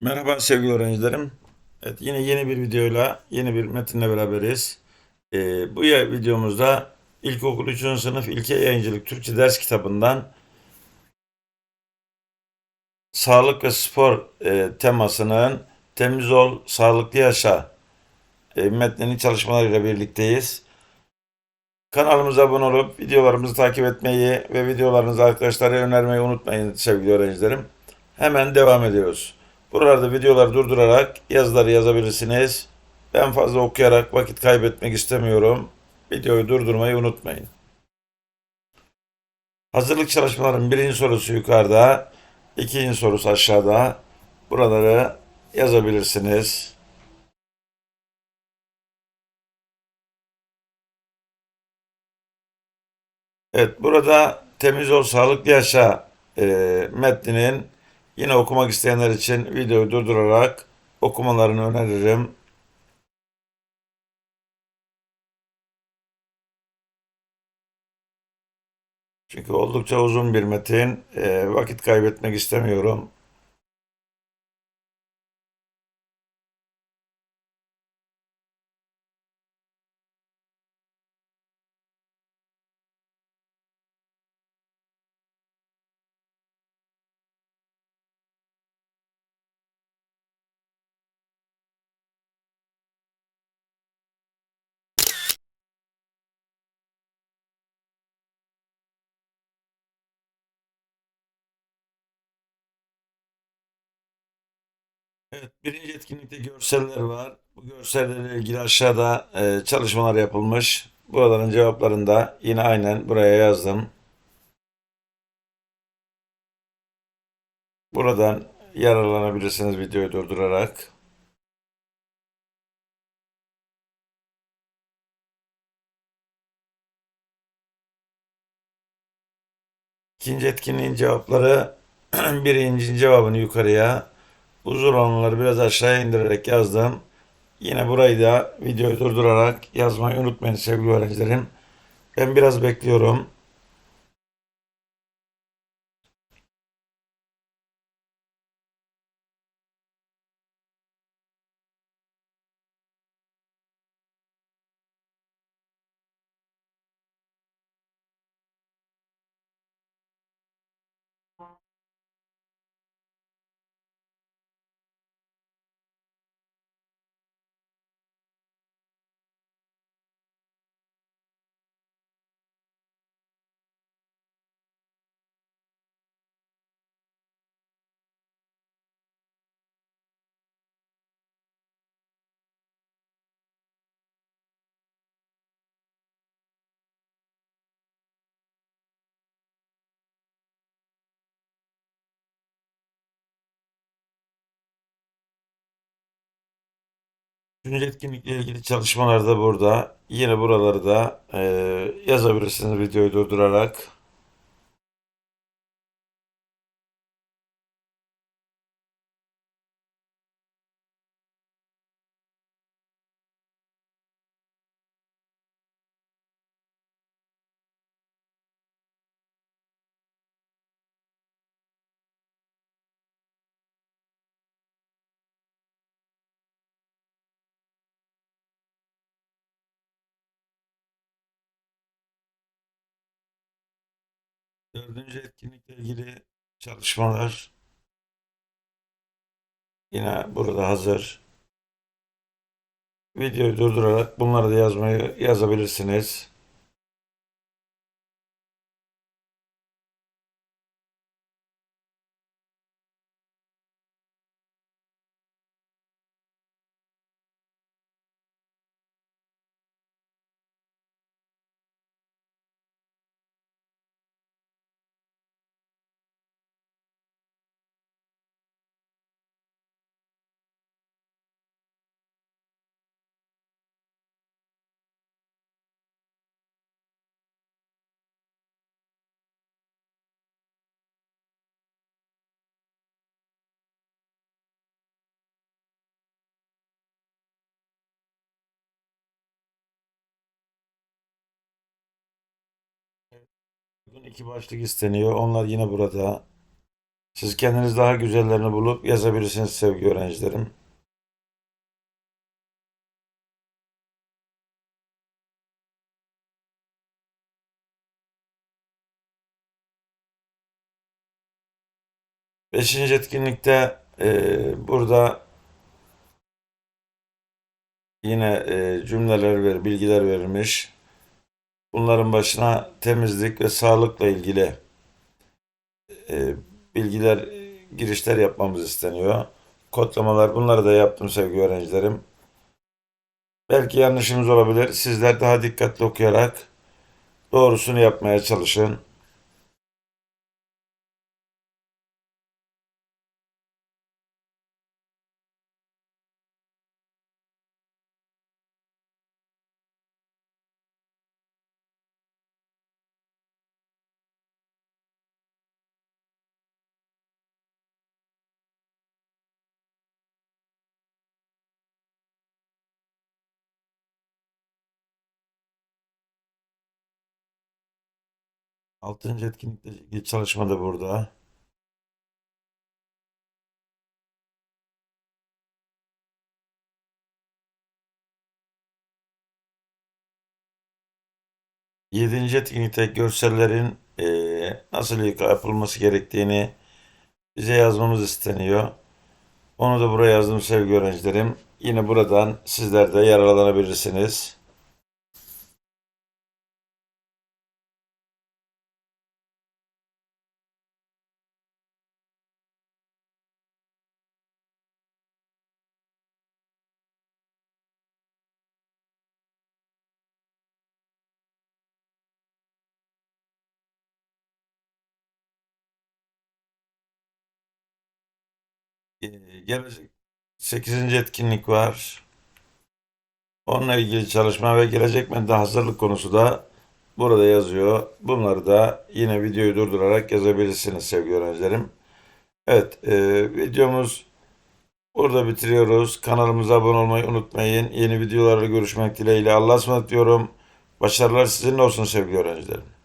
Merhaba sevgili öğrencilerim. Evet, yine yeni bir videoyla, yeni bir metinle beraberiz. Ee, bu videomuzda İlkokul 3. sınıf İlke Yayıncılık Türkçe ders kitabından sağlık ve spor e, temasının Temiz Ol, Sağlıklı Yaşa e, metninin çalışmalarıyla birlikteyiz. Kanalımıza abone olup videolarımızı takip etmeyi ve videolarınızı arkadaşlara önermeyi unutmayın sevgili öğrencilerim. Hemen devam ediyoruz. Buralarda videoları durdurarak yazıları yazabilirsiniz. Ben fazla okuyarak vakit kaybetmek istemiyorum. Videoyu durdurmayı unutmayın. Hazırlık çalışmalarının birinci sorusu yukarıda, ikinci sorusu aşağıda. Buraları yazabilirsiniz. Evet, burada Temiz Ol Sağlıklı Yaşa e, metninin yine okumak isteyenler için videoyu durdurarak okumalarını öneririm. Çünkü oldukça uzun bir metin. E, vakit kaybetmek istemiyorum. Evet, birinci etkinlikte görseller var. Bu görsellerle ilgili aşağıda e, çalışmalar yapılmış. Buraların cevaplarını da yine aynen buraya yazdım. Buradan yararlanabilirsiniz videoyu durdurarak. İkinci etkinliğin cevapları birincinin cevabını yukarıya, uzun olanları biraz aşağıya indirerek yazdım. Yine burayı da videoyu durdurarak yazmayı unutmayın sevgili öğrencilerim. Ben biraz bekliyorum. Üçüncü etkinlikle ilgili çalışmalar da burada. Yine buraları da e, yazabilirsiniz videoyu durdurarak. Dördüncü etkinlikle ilgili çalışmalar yine burada hazır. Videoyu durdurarak bunları da yazmayı yazabilirsiniz. Bugün iki başlık isteniyor. Onlar yine burada. Siz kendiniz daha güzellerini bulup yazabilirsiniz sevgili öğrencilerim. Beşinci etkinlikte e, burada yine e, cümleler ver, bilgiler verilmiş. Bunların başına temizlik ve sağlıkla ilgili e, bilgiler, e, girişler yapmamız isteniyor. Kodlamalar bunları da yaptım sevgili öğrencilerim. Belki yanlışımız olabilir. Sizler daha dikkatli okuyarak doğrusunu yapmaya çalışın. Altıncı etkinlikle ilgili çalışma da burada. Yedinci etkinlikte görsellerin eee, nasıl yapılması gerektiğini bize yazmamız isteniyor. Onu da buraya yazdım sevgili öğrencilerim. Yine buradan sizler de yararlanabilirsiniz. Gelecek 8. etkinlik var. Onunla ilgili çalışma ve gelecek metne hazırlık konusu da burada yazıyor. Bunları da yine videoyu durdurarak yazabilirsiniz sevgili öğrencilerim. Evet, e, videomuz burada bitiriyoruz. Kanalımıza abone olmayı unutmayın. Yeni videolarla görüşmek dileğiyle. Allah'a ısmarladık diyorum. Başarılar sizinle olsun sevgili öğrencilerim.